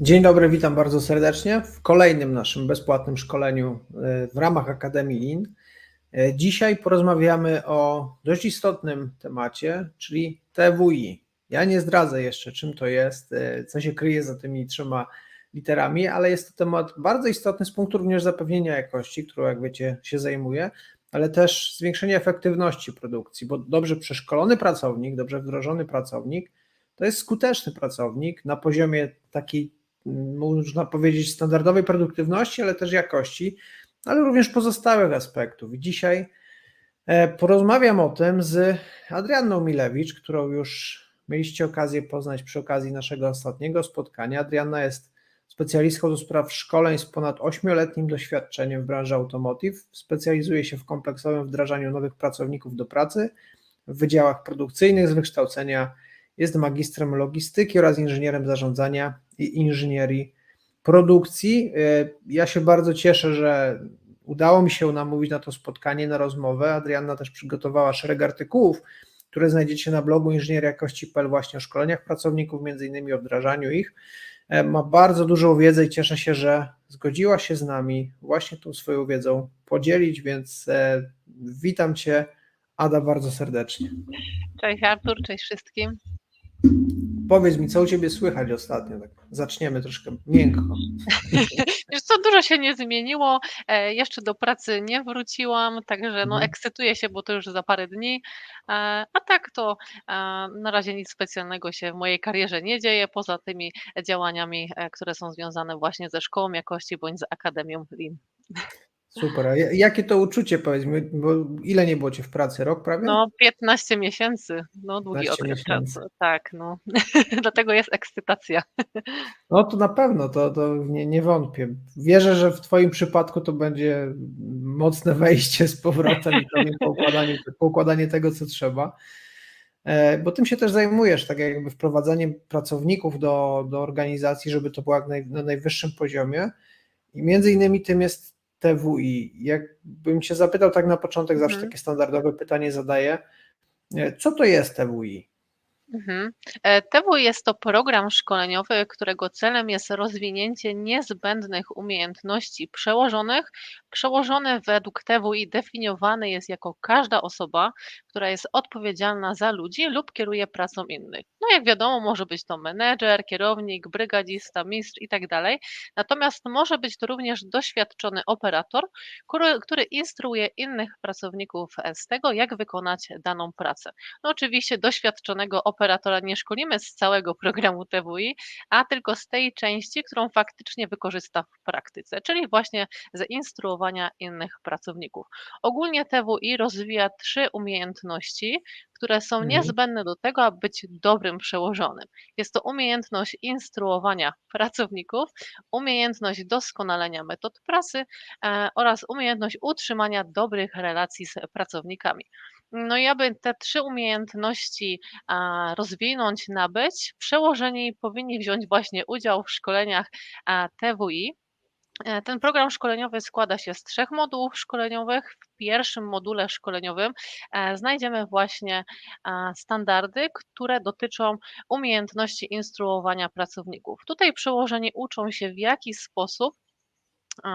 Dzień dobry, witam bardzo serdecznie w kolejnym naszym bezpłatnym szkoleniu e, w ramach Akademii LIN. E, Dzisiaj porozmawiamy o dość istotnym temacie, czyli TWI. Ja nie zdradzę jeszcze, czym to jest, e, co się kryje za tymi trzema literami, ale jest to temat bardzo istotny z punktu również zapewnienia jakości, którą, jak wiecie, się zajmuje, ale też zwiększenia efektywności produkcji, bo dobrze przeszkolony pracownik, dobrze wdrożony pracownik to jest skuteczny pracownik na poziomie takiej można powiedzieć, standardowej produktywności, ale też jakości, ale również pozostałych aspektów. I dzisiaj e, porozmawiam o tym z Adrianną Milewicz, którą już mieliście okazję poznać przy okazji naszego ostatniego spotkania. Adrianna jest specjalistką do spraw szkoleń z ponad 8-letnim doświadczeniem w branży automotive. Specjalizuje się w kompleksowym wdrażaniu nowych pracowników do pracy w wydziałach produkcyjnych z wykształcenia jest magistrem logistyki oraz inżynierem zarządzania i inżynierii produkcji. E, ja się bardzo cieszę, że udało mi się namówić na to spotkanie, na rozmowę. Adrianna też przygotowała szereg artykułów, które znajdziecie na blogu inżynierjakości.pl właśnie o szkoleniach pracowników, między innymi o wdrażaniu ich. E, ma bardzo dużą wiedzę i cieszę się, że zgodziła się z nami właśnie tą swoją wiedzą podzielić, więc e, witam Cię, Ada, bardzo serdecznie. Cześć Artur, cześć wszystkim. Powiedz mi, co u Ciebie słychać ostatnio? Tak zaczniemy troszkę miękko. Wiesz co, dużo się nie zmieniło. E, jeszcze do pracy nie wróciłam, także no Mhm. ekscytuję się, bo to już za parę dni. E, a tak to e, na razie nic specjalnego się w mojej karierze nie dzieje, poza tymi działaniami, które są związane właśnie ze szkołą jakości bądź z Akademią LIN. Super. A ja- jakie to uczucie, powiedz mi, bo ile nie było Cię w pracy? Rok prawie? No 15 miesięcy, no długi 15 okres miesięcy. czasu. Tak, no. Dlatego jest ekscytacja. No to na pewno, to, to nie, nie wątpię. Wierzę, że w Twoim przypadku to będzie mocne wejście z powrotem i poukładanie, poukładanie tego, co trzeba. E, Bo tym się też zajmujesz, tak jakby wprowadzaniem pracowników do, do organizacji, żeby to było jak naj, na najwyższym poziomie. I między innymi tym jest TWI. Jakbym Cię zapytał tak na początek, zawsze Mhm. takie standardowe pytanie zadaję. e, Co to jest TWI? Mhm. E, TWI jest to program szkoleniowy, którego celem jest rozwinięcie niezbędnych umiejętności przełożonych. Przełożony według TWI definiowany jest jako każda osoba, która jest odpowiedzialna za ludzi lub kieruje pracą innych. No jak wiadomo, może być to menedżer, kierownik, brygadzista, mistrz i tak. Natomiast może być to również doświadczony operator, który, który instruuje innych pracowników z tego, jak wykonać daną pracę. No oczywiście doświadczonego operatora nie szkolimy z całego programu TWI, a tylko z tej części, którą faktycznie wykorzysta w praktyce, czyli właśnie z instruowania innych pracowników. Ogólnie TWI rozwija trzy umiejętności, które są Mhm. niezbędne do tego, aby być dobrym przełożonym. Jest to umiejętność instruowania pracowników, umiejętność doskonalenia metod pracy e, oraz umiejętność utrzymania dobrych relacji z pracownikami. No i aby te trzy umiejętności rozwinąć, nabyć, przełożeni powinni wziąć właśnie udział w szkoleniach TWI. E, Ten program szkoleniowy składa się z trzech modułów szkoleniowych. W pierwszym module szkoleniowym e, znajdziemy właśnie standardy, które dotyczą umiejętności instruowania pracowników. Tutaj przełożeni uczą się, w jaki sposób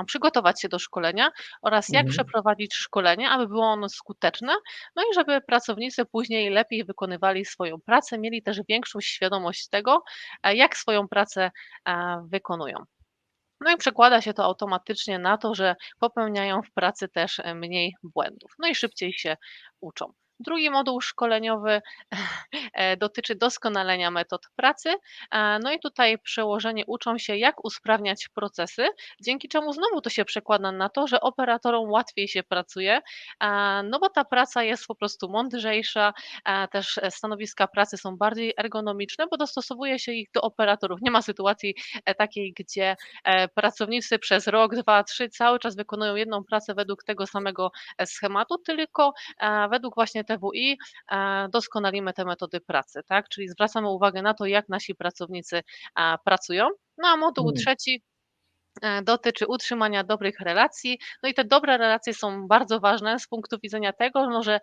przygotować się do szkolenia oraz jak Mhm. przeprowadzić szkolenie, aby było ono skuteczne, no i żeby pracownicy później lepiej wykonywali swoją pracę, mieli też większą świadomość tego, e, jak swoją pracę e, wykonują. No i przekłada się to automatycznie na to, że popełniają w pracy też e, mniej błędów, no i szybciej się uczą. Drugi moduł szkoleniowy e, dotyczy doskonalenia metod pracy. No i tutaj przełożeni uczą się, jak usprawniać procesy, dzięki czemu znowu to się przekłada na to, że operatorom łatwiej się pracuje, no bo ta praca jest po prostu mądrzejsza, też stanowiska pracy są bardziej ergonomiczne, bo dostosowuje się ich do operatorów. Nie ma sytuacji e, takiej, gdzie e, pracownicy przez rok, dwa, trzy cały czas wykonują jedną pracę według tego samego schematu, tylko według właśnie TWI doskonalimy te metody pracy, tak? Czyli zwracamy uwagę na to, jak nasi pracownicy pracują. No a moduł Mm. trzeci dotyczy utrzymania dobrych relacji. No i te dobre relacje są bardzo ważne z punktu widzenia tego, no, że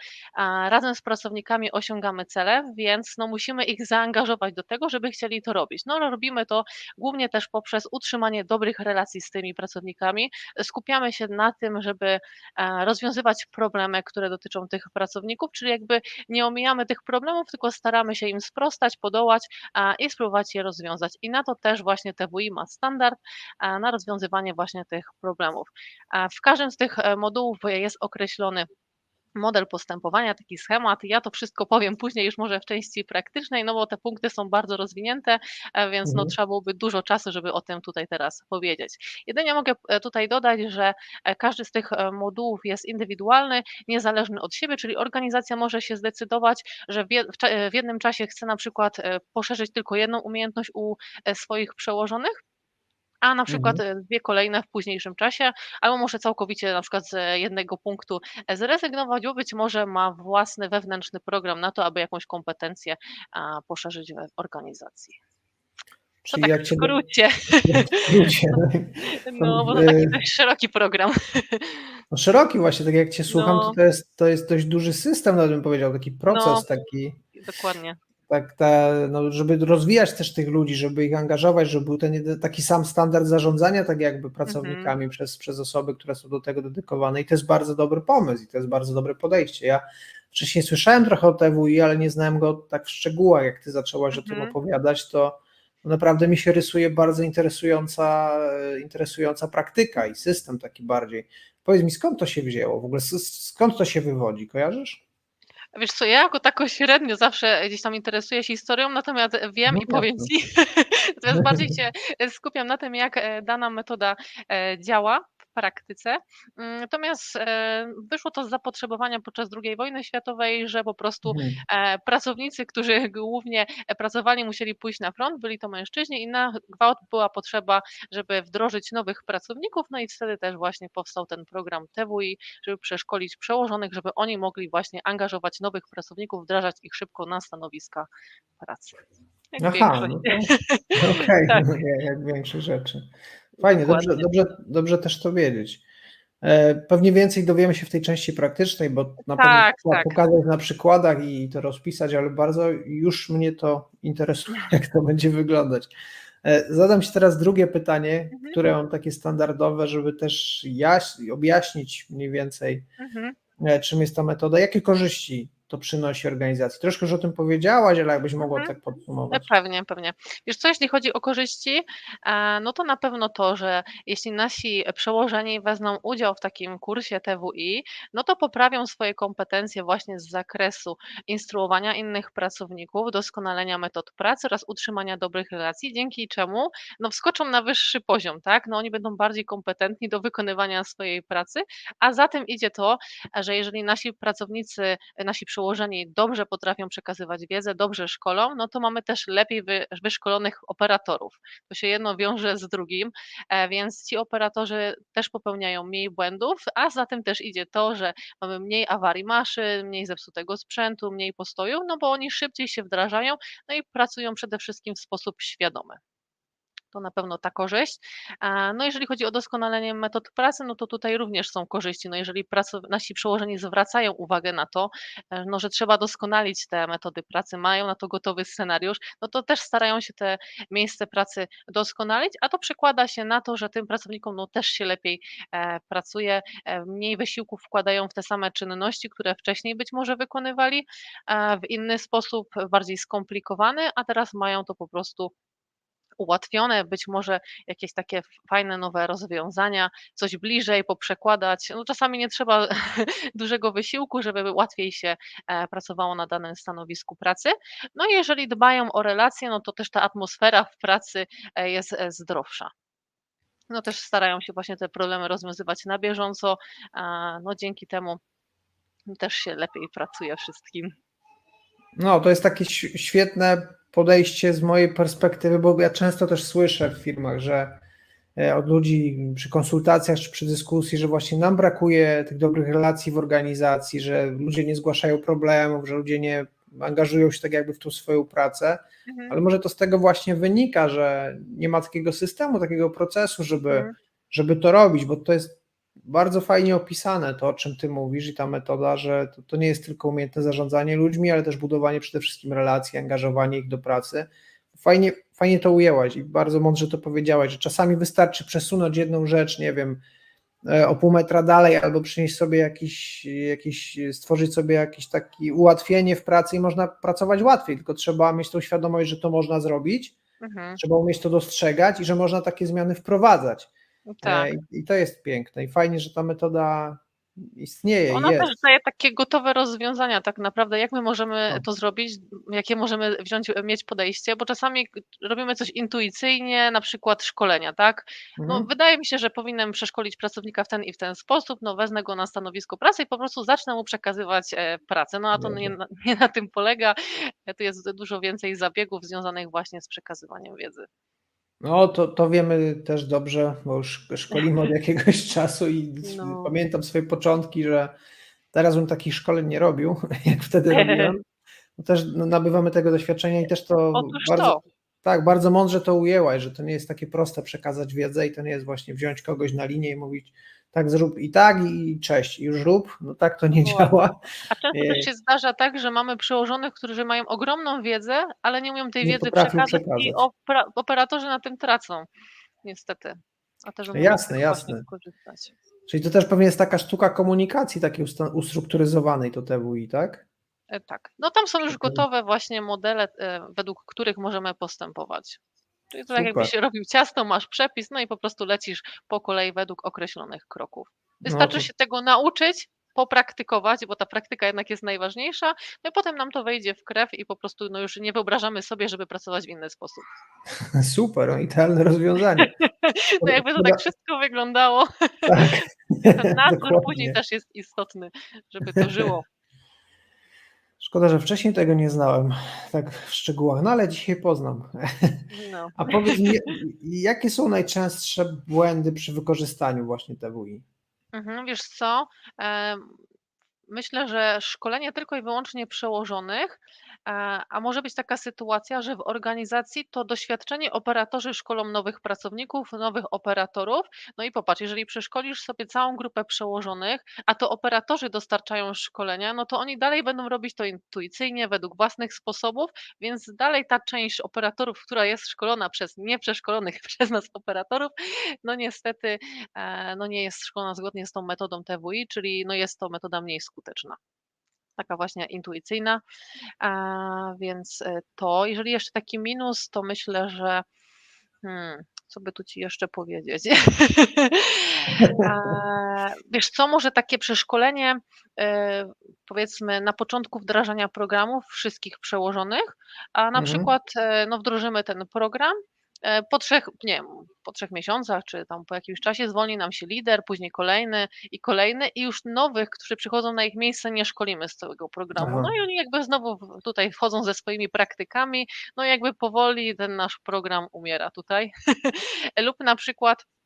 razem z pracownikami osiągamy cele, więc no, musimy ich zaangażować do tego, żeby chcieli to robić. No, robimy to głównie też poprzez utrzymanie dobrych relacji z tymi pracownikami. Skupiamy się na tym, żeby e, rozwiązywać problemy, które dotyczą tych pracowników, czyli jakby nie omijamy tych problemów, tylko staramy się im sprostać, podołać i spróbować je rozwiązać. I na to też właśnie TWI ma standard, na rozwiązywanie właśnie tych problemów. W każdym z tych e, modułów jest określony model postępowania, taki schemat. Ja to wszystko powiem później już może w części praktycznej, no bo te punkty są bardzo rozwinięte, e, więc no Mhm. trzeba byłoby dużo czasu, żeby o tym tutaj teraz powiedzieć. Jedynie mogę e, tutaj dodać, że każdy z tych modułów jest indywidualny, niezależny od siebie, czyli organizacja może się zdecydować, że w, jednym czasie chce na przykład poszerzyć tylko jedną umiejętność u swoich przełożonych, a na przykład Mhm. e, dwie kolejne w późniejszym czasie, albo może całkowicie na przykład z jednego punktu e, zrezygnować, bo być może ma własny wewnętrzny program na to, aby jakąś kompetencję poszerzyć w organizacji. To Czyli tak jak w skrócie. No, bo to, to taki e, dość szeroki program. no szeroki właśnie, tak jak cię słucham, to No, to jest, to jest dość duży system, nawet bym powiedział, taki no, proces, taki, dokładnie. Tak, ta, no, żeby rozwijać też tych ludzi, żeby ich angażować, żeby był ten taki sam standard zarządzania, tak jakby pracownikami przez, przez osoby, które są do tego dedykowane i to jest bardzo dobry pomysł i to jest bardzo dobre podejście. Ja wcześniej słyszałem trochę o TWI, ale nie znałem go tak w szczegółach, jak ty zaczęłaś o tym Mhm. opowiadać, to naprawdę mi się rysuje bardzo interesująca, e, interesująca praktyka i system taki bardziej. Powiedz mi, skąd to się wzięło? W ogóle skąd to się wywodzi? Kojarzysz? Wiesz co, ja jako tako średnio zawsze gdzieś tam interesuję się historią, natomiast wiem No i powiem ci, natomiast bardziej się skupiam na tym, jak e, dana metoda e, działa praktyce. Mm, Natomiast e, wyszło to z zapotrzebowania podczas II wojny światowej, że po prostu Mhm. e, pracownicy, którzy głównie e, pracowali, musieli pójść na front, byli to mężczyźni i na gwałt była potrzeba, żeby wdrożyć nowych pracowników, no i wtedy też właśnie powstał ten program TWI, żeby przeszkolić przełożonych, żeby oni mogli właśnie angażować nowych pracowników, wdrażać ich szybko na stanowiska pracy. Jak Aha, no to okej, Tak, jak większe rzeczy. Fajnie, dobrze, dobrze, dobrze też to wiedzieć. E, Pewnie więcej dowiemy się w tej części praktycznej, bo na pewno Tak, trzeba tak. pokazać na przykładach i to rozpisać, ale bardzo już mnie to interesuje, jak to będzie wyglądać. E, Zadam Ci teraz drugie pytanie, Mhm, które mam takie standardowe, żeby też jaś- objaśnić mniej więcej, mhm. e, czym jest ta metoda, jakie korzyści to przynosi organizacji. Troszkę już o tym powiedziałaś, ale jakbyś mogła Mhm. tak E, podsumować. Pewnie, pewnie. Wiesz co, jeśli chodzi o korzyści, e, no to na pewno to, że jeśli nasi przełożeni wezmą udział w takim kursie TWI, no to poprawią swoje kompetencje właśnie z zakresu instruowania innych pracowników, doskonalenia metod pracy oraz utrzymania dobrych relacji, dzięki czemu no wskoczą na wyższy poziom, tak? No oni będą bardziej kompetentni do wykonywania swojej pracy, a za tym idzie to, że jeżeli nasi pracownicy, nasi przełożeni dobrze potrafią przekazywać wiedzę, dobrze szkolą, no to mamy też lepiej wy, wyszkolonych operatorów. To się jedno wiąże z drugim, e, więc ci operatorzy też popełniają mniej błędów, a za tym też idzie to, że mamy mniej awarii maszyn, mniej zepsutego sprzętu, mniej postojów, no bo oni szybciej się wdrażają, no i pracują przede wszystkim w sposób świadomy. To na pewno ta korzyść. No jeżeli chodzi o doskonalenie metod pracy, no to tutaj również są korzyści. No jeżeli nasi przełożeni zwracają uwagę na to, e, no, że trzeba doskonalić te metody pracy, mają na to gotowy scenariusz, no to też starają się te miejsce pracy doskonalić, a to przekłada się na to, że tym pracownikom no, też się lepiej e, pracuje, e, mniej wysiłku wkładają w te same czynności, które wcześniej być może wykonywali w inny sposób, bardziej skomplikowany, a teraz mają to po prostu ułatwione, być może jakieś takie fajne nowe rozwiązania, coś bliżej poprzekładać. No czasami nie trzeba dużego wysiłku, żeby łatwiej się e, pracowało na danym stanowisku pracy. No i jeżeli dbają o relacje, no to też ta atmosfera w pracy e, jest e, zdrowsza. No też starają się właśnie te problemy rozwiązywać na bieżąco. No dzięki temu też się lepiej pracuje wszystkim. No, to jest takie świetne podejście z mojej perspektywy, bo ja często też słyszę w firmach, że e, od ludzi przy konsultacjach czy przy dyskusji, że właśnie nam brakuje tych dobrych relacji w organizacji, że ludzie nie zgłaszają problemów, że ludzie nie angażują się tak jakby w tą swoją pracę, Mhm. ale może to z tego właśnie wynika, że nie ma takiego systemu, takiego procesu, żeby Mhm. żeby to robić, bo to jest bardzo fajnie opisane, to o czym ty mówisz i ta metoda, że to, to nie jest tylko umiejętne zarządzanie ludźmi, ale też budowanie przede wszystkim relacji, angażowanie ich do pracy. Fajnie, fajnie to ujęłaś i bardzo mądrze to powiedziałaś, że czasami wystarczy przesunąć jedną rzecz, nie wiem, e, o pół metra dalej, albo przynieść sobie jakiś, jakiś, stworzyć sobie jakieś takie ułatwienie w pracy i można pracować łatwiej, tylko trzeba mieć tą świadomość, że to można zrobić, Mhm. trzeba umieć to dostrzegać i że można takie zmiany wprowadzać. Tak. E, I, I to jest piękne i fajnie, że ta metoda istnieje, Ona jest. też daje takie gotowe rozwiązania tak naprawdę, jak my możemy No. to zrobić, jakie możemy wziąć, mieć podejście, bo czasami robimy coś intuicyjnie, na przykład szkolenia, tak? No, Mhm. wydaje mi się, że powinienem przeszkolić pracownika w ten i w ten sposób, no wezmę go na stanowisko pracy i po prostu zacznę mu przekazywać e, pracę. No a to nie, nie na tym polega, E, tu jest dużo więcej zabiegów związanych właśnie z przekazywaniem wiedzy. No to, to wiemy też dobrze, bo już szkolimy od jakiegoś czasu i No. pamiętam swoje początki, że teraz bym takich szkoleń nie robił, jak wtedy robiłem. No też no, nabywamy tego doświadczenia i też to Otóż bardzo, to. tak, bardzo mądrze to ujęłaś, że to nie jest takie proste przekazać wiedzę i to nie jest właśnie wziąć kogoś na linię i mówić tak zrób i tak i cześć, i już rób, no tak to nie Dokładnie. działa. A często też się zdarza tak, że mamy przełożonych, którzy mają ogromną wiedzę, ale nie umieją tej Nie wiedzy potrafią przekazać i przekazać. opera, operatorzy na tym tracą. Niestety. A też Jasne, jasne. Czyli to też pewnie jest taka sztuka komunikacji takiej ustrukturyzowanej to TWI, tak? E, Tak. No tam są już gotowe właśnie modele, e, według których możemy postępować. Czyli to tak Super. jakbyś robił ciasto, masz przepis, no i po prostu lecisz po kolei według określonych kroków. No Wystarczy to- się tego nauczyć, popraktykować, bo ta praktyka jednak jest najważniejsza, no i potem nam to wejdzie w krew i po prostu no już nie wyobrażamy sobie, żeby pracować w inny sposób. Super, no, idealne rozwiązanie. No jakby to tak wszystko wyglądało, Tak, ten nadzór później też jest istotny, żeby to żyło. Szkoda, że wcześniej tego nie znałem tak w szczegółach, no ale dzisiaj poznam. No. A powiedz mi, jakie są najczęstsze błędy przy wykorzystaniu właśnie TWI? Mhm, wiesz co? Myślę, że szkolenie tylko i wyłącznie przełożonych, a może być taka sytuacja, że w organizacji to doświadczeni operatorzy szkolą nowych pracowników, nowych operatorów. No i popatrz, jeżeli przeszkolisz sobie całą grupę przełożonych, a to operatorzy dostarczają szkolenia, no to oni dalej będą robić to intuicyjnie, według własnych sposobów, więc dalej ta część operatorów, która jest szkolona przez nieprzeszkolonych przez nas operatorów, no niestety e, no nie jest szkolona zgodnie z tą metodą TWI, czyli no jest to metoda mniej skuteczna. Taka właśnie intuicyjna, więc e, to, jeżeli jeszcze taki minus, to myślę, że hmm, co by tu ci jeszcze powiedzieć? Wiesz co, może takie przeszkolenie, e, powiedzmy na początku wdrażania programów wszystkich przełożonych, a na Mhm. przykład e, no, wdrożymy ten program, po trzech, nie wiem, po trzech miesiącach, czy tam po jakimś czasie zwolni nam się lider, później kolejny i kolejny i już nowych, którzy przychodzą na ich miejsce, nie szkolimy z całego programu. Aha. No i oni jakby znowu tutaj wchodzą ze swoimi praktykami, no i jakby powoli ten nasz program umiera tutaj. Lub na przykład e,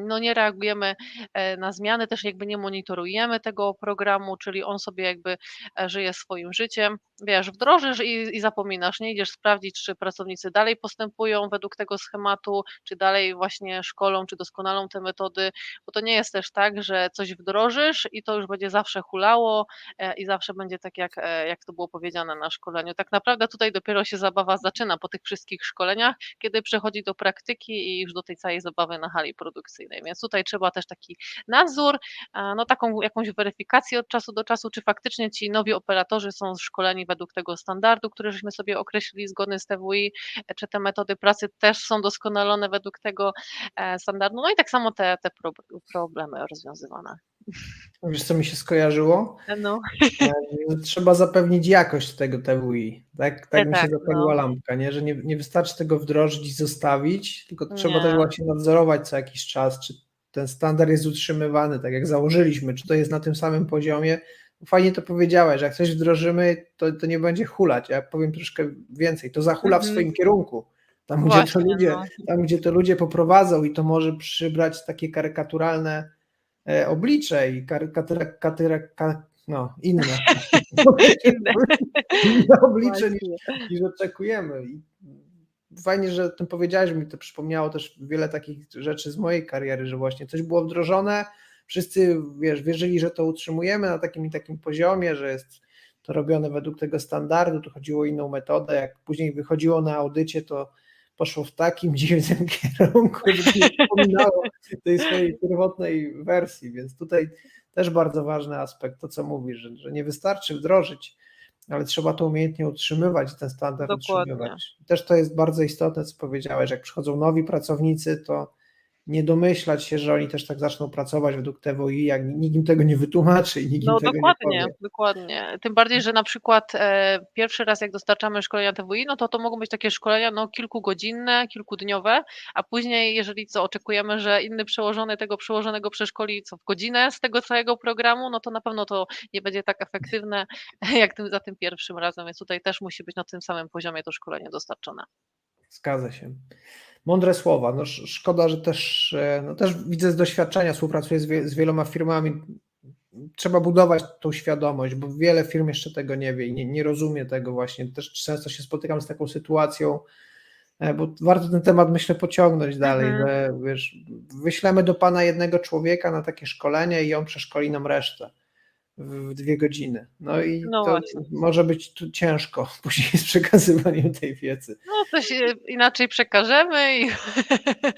no nie reagujemy e, na zmiany, też jakby nie monitorujemy tego programu, czyli on sobie jakby e, żyje swoim życiem. Wiesz, wdrożysz i, i zapominasz, nie idziesz sprawdzić, czy pracownicy dalej postępują według tego schematu, czy dalej właśnie szkolą, czy doskonalą te metody, bo to nie jest też tak, że coś wdrożysz i to już będzie zawsze hulało e, i zawsze będzie tak, jak, e, jak to było powiedziane na szkoleniu. Tak naprawdę tutaj dopiero się zabawa zaczyna po tych wszystkich szkoleniach, kiedy przechodzi do praktyki i już do tej całej zabawy na hali produkcyjnej. Więc tutaj trzeba też taki nadzór, no taką jakąś weryfikację od czasu do czasu, czy faktycznie ci nowi operatorzy są szkoleni według tego standardu, który żeśmy sobie określili zgodny z TWI, e, czy te metody pracy też są doskonalone według tego e, standardu. No i tak samo te, te pro, problemy rozwiązywane. Wiesz, co mi się skojarzyło? No, E, Trzeba zapewnić jakość tego TWI. Tak, tak E, mi się tak, zapaliła no. lampka, nie? że nie, nie wystarczy tego wdrożyć i zostawić, tylko trzeba Nie. też właśnie nadzorować co jakiś czas, czy ten standard jest utrzymywany, tak jak założyliśmy, czy to jest na tym samym poziomie. Fajnie to powiedziałeś, że jak coś wdrożymy, to, to nie będzie hulać. Ja powiem troszkę więcej, to zahula w Mhm. swoim kierunku. Tam gdzie, Właśnie, to ludzie, no. tam, gdzie to ludzie poprowadzą i to może przybrać takie karykaturalne oblicze i karykatura, katyra, ka, no, inne. Inne. inne oblicze niż, niż oczekujemy. I fajnie, że o tym powiedziałeś, mi to przypomniało też wiele takich rzeczy z mojej kariery, że właśnie coś było wdrożone, wszyscy wiesz, wierzyli, że to utrzymujemy na takim i takim poziomie, że jest to robione według tego standardu, tu chodziło o inną metodę, jak później wychodziło na audycie, to poszło w takim dziwnym kierunku, że nie przypominało tej swojej pierwotnej wersji, więc tutaj też bardzo ważny aspekt, to co mówisz, że, że nie wystarczy wdrożyć, ale trzeba to umiejętnie utrzymywać i ten standard Dokładnie. utrzymywać. Też to jest bardzo istotne, co powiedziałeś, jak przychodzą nowi pracownicy, to nie domyślać się, że oni też tak zaczną pracować według TWI, jak nikt im tego nie wytłumaczy i nikt No tego dokładnie, nie powie. dokładnie. Tym bardziej, że na przykład e, pierwszy raz jak dostarczamy szkolenia TWI, no to to mogą być takie szkolenia no kilkugodzinne, kilkudniowe, a później jeżeli co oczekujemy, że inny przełożony tego przełożonego przeszkoli co w godzinę z tego całego programu, no to na pewno to nie będzie tak efektywne jak tym, za tym pierwszym razem, więc tutaj też musi być na tym samym poziomie to szkolenie dostarczone. Zgadza się. Mądre słowa. No, sz- szkoda, że też, e, no, też widzę z doświadczenia, współpracuję z, wie, z wieloma firmami. Trzeba budować tą świadomość, bo wiele firm jeszcze tego nie wie i nie, nie rozumie tego właśnie. Też często się spotykam z taką sytuacją, e, bo warto ten temat myślę pociągnąć dalej, Mhm. że wiesz, wyślemy do pana jednego człowieka na takie szkolenie i on przeszkoli nam resztę w dwie godziny. No i No to właśnie. może być tu ciężko później z przekazywaniem tej wiedzy. No to się inaczej przekażemy i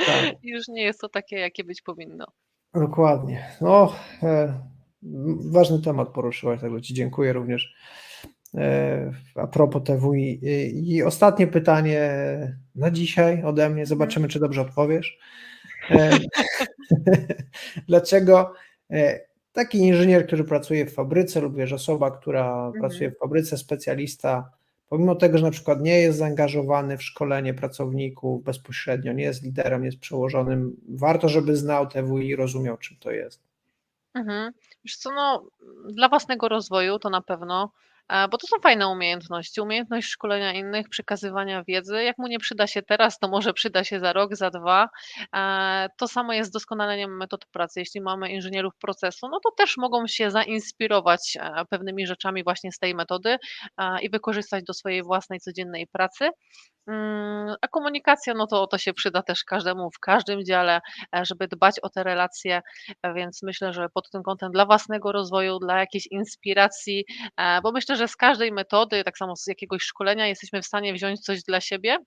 Tak. już nie jest to takie, jakie być powinno. Dokładnie. No, e, ważny temat poruszyłaś, także Ci dziękuję również. E, a propos TWI. I, I ostatnie pytanie na dzisiaj ode mnie. Zobaczymy, czy dobrze odpowiesz. E, Dlaczego e, taki inżynier, który pracuje w fabryce, lub wiesz, osoba, która pracuje w fabryce, specjalista, pomimo tego, że na przykład nie jest zaangażowany w szkolenie pracowników bezpośrednio, nie jest liderem, nie jest przełożonym, warto, żeby znał TWI i rozumiał, czym to jest. Mhm. Wiesz co, no, dla własnego rozwoju to na pewno, bo to są fajne umiejętności. Umiejętność szkolenia innych, przekazywania wiedzy. Jak mu nie przyda się teraz, to może przyda się za rok, za dwa. To samo jest z doskonaleniem metod pracy. Jeśli mamy inżynierów procesu, no to też mogą się zainspirować e, pewnymi rzeczami właśnie z tej metody i wykorzystać do swojej własnej codziennej pracy. Mm, A komunikacja, no to to się przyda też każdemu w każdym dziale, e, żeby dbać o te relacje, e, więc myślę, że pod tym kątem dla własnego rozwoju, dla jakiejś inspiracji, e, bo myślę, że z każdej metody, tak samo z jakiegoś szkolenia jesteśmy w stanie wziąć coś dla siebie.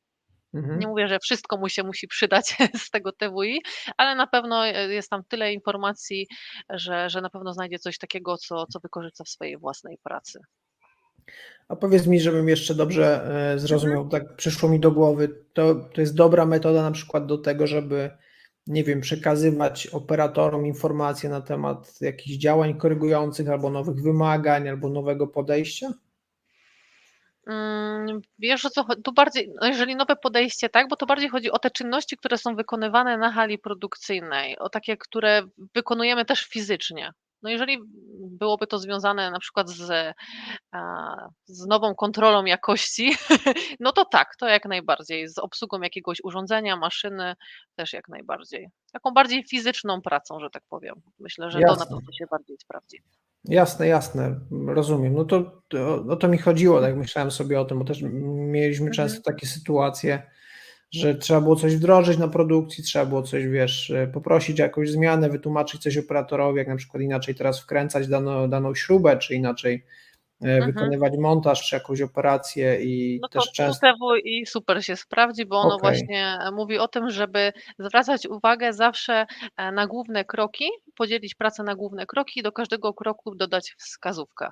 Mhm. Nie mówię, że wszystko mu się musi przydać z tego TWI, ale na pewno jest tam tyle informacji, że, że na pewno znajdzie coś takiego, co, co wykorzysta w swojej własnej pracy. A powiedz mi, żebym jeszcze dobrze e, zrozumiał, tak przyszło mi do głowy, to, to jest dobra metoda na przykład do tego, żeby, nie wiem, przekazywać operatorom informacje na temat jakichś działań korygujących albo nowych wymagań, albo nowego podejścia? Mm, Wiesz o co chodzi? Tu bardziej, no jeżeli nowe podejście, tak, bo to bardziej chodzi o te czynności, które są wykonywane na hali produkcyjnej, o takie, które wykonujemy też fizycznie. No jeżeli byłoby to związane na przykład z, z nową kontrolą jakości, no to tak, to jak najbardziej. Z obsługą jakiegoś urządzenia, maszyny też jak najbardziej. Taką bardziej fizyczną pracą, że tak powiem. Myślę, że to na Jasne. pewno się bardziej sprawdzi. Jasne, jasne, rozumiem. No to, to o to mi chodziło, tak myślałem sobie o tym, bo też mieliśmy Mhm. często takie sytuacje, że trzeba było coś wdrożyć na produkcji, trzeba było coś, wiesz, e, poprosić o jakąś zmianę, wytłumaczyć coś operatorowi, jak na przykład inaczej teraz wkręcać daną, daną śrubę, czy inaczej e, Mhm. wykonywać montaż, czy jakąś operację i No to też często... TWI super się sprawdzi, bo ono Okej. właśnie mówi o tym, żeby zwracać uwagę zawsze e, na główne kroki, podzielić pracę na główne kroki i do każdego kroku dodać wskazówkę.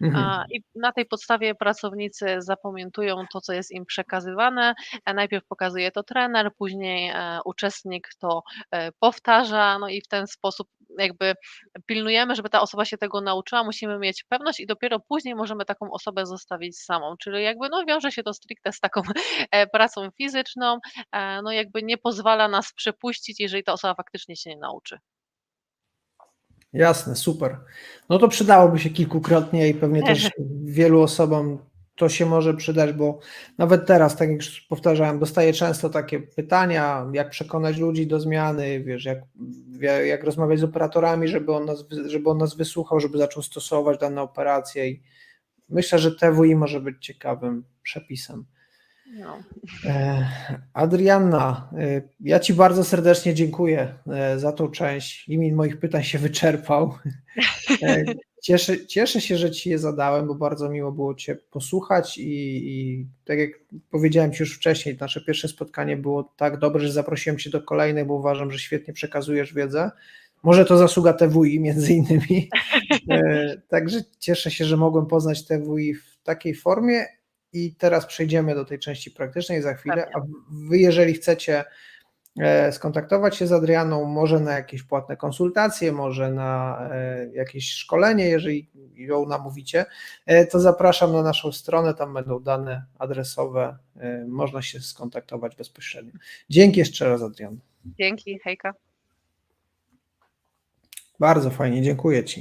Mhm. I na tej podstawie pracownicy zapamiętują to, co jest im przekazywane. E, Najpierw pokazuje to trener, później e, uczestnik to e, powtarza, no i w ten sposób jakby pilnujemy, żeby ta osoba się tego nauczyła, musimy mieć pewność i dopiero później możemy taką osobę zostawić samą. Czyli jakby no wiąże się to stricte z taką pracą fizyczną, no jakby nie pozwala nas przepuścić, jeżeli ta osoba faktycznie się nie nauczy. Jasne, super. No to przydałoby się kilkukrotnie i pewnie też wielu osobom to się może przydać, bo nawet teraz, tak jak już powtarzałem, dostaję często takie pytania, jak przekonać ludzi do zmiany, wiesz, jak, jak rozmawiać z operatorami, żeby on, nas, żeby on nas wysłuchał, żeby zaczął stosować dane operacje i myślę, że TWI może być ciekawym przepisem. No. E, Adrianna, e, ja Ci bardzo serdecznie dziękuję e, za tą część. Limit moich pytań się wyczerpał. Cieszę, cieszę się, że Ci je zadałem, bo bardzo miło było Cię posłuchać i, i tak jak powiedziałem Ci już wcześniej, nasze pierwsze spotkanie było tak dobre, że zaprosiłem Cię do kolejnych, bo uważam, że świetnie przekazujesz wiedzę. Może to zasługa TWI między innymi. Także cieszę się, że mogłem poznać TWI w takiej formie i teraz przejdziemy do tej części praktycznej za chwilę. A Wy, jeżeli chcecie e, skontaktować się z Adrianą, może na jakieś płatne konsultacje, może na e, jakieś szkolenie, jeżeli ją namówicie, e, to zapraszam na naszą stronę, tam będą dane adresowe, można się skontaktować bezpośrednio. Dzięki jeszcze raz, Adrian. Dzięki, hejka. Bardzo fajnie, dziękuję Ci.